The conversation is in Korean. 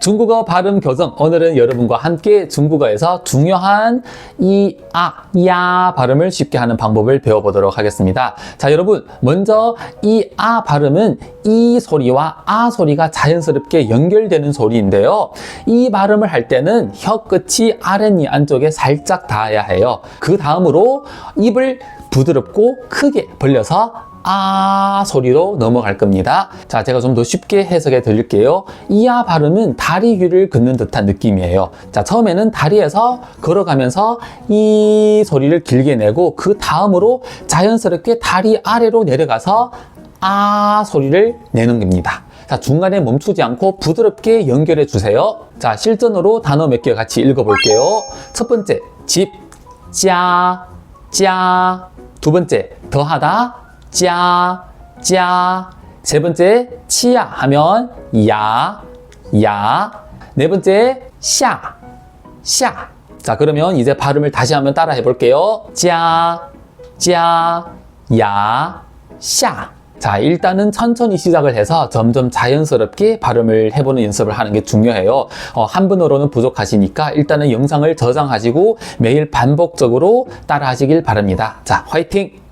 중국어 발음 교정 오늘은 여러분과 함께 중국어에서 중요한 이 아, 야 발음을 쉽게 하는 방법을 배워보도록 하겠습니다. 자, 여러분 먼저 이 아 발음은 이 소리와 아 소리가 자연스럽게 연결되는 소리인데요. 이 발음을 할 때는 혀 끝이 아랫니 안쪽에 살짝 닿아야 해요. 그 다음으로 입을 부드럽고 크게 벌려서 아 소리로 넘어갈 겁니다. 자, 제가 좀 더 쉽게 해석해 드릴게요. 이아 발음은 다리 위를 긋는 듯한 느낌이에요. 자, 처음에는 다리에서 걸어가면서 이 소리를 길게 내고 그 다음으로 자연스럽게 다리 아래로 내려가서 아 소리를 내는 겁니다. 자, 중간에 멈추지 않고 부드럽게 연결해 주세요. 자, 실전으로 단어 몇 개 같이 읽어 볼게요. 첫 번째, 집, 자, 자. 두 번째, 더하다, 자, 자. 세 번째, 치야 하면 야, 야. 네 번째, 샤, 샤. 자, 그러면 이제 발음을 다시 한번 따라 해볼게요. 자, 자, 야, 샤. 자, 일단은 천천히 시작을 해서 점점 자연스럽게 발음을 해보는 연습을 하는 게 중요해요. 어, 한 분으로는 부족하시니까 일단은 영상을 저장하시고 매일 반복적으로 따라 하시길 바랍니다. 자, 화이팅!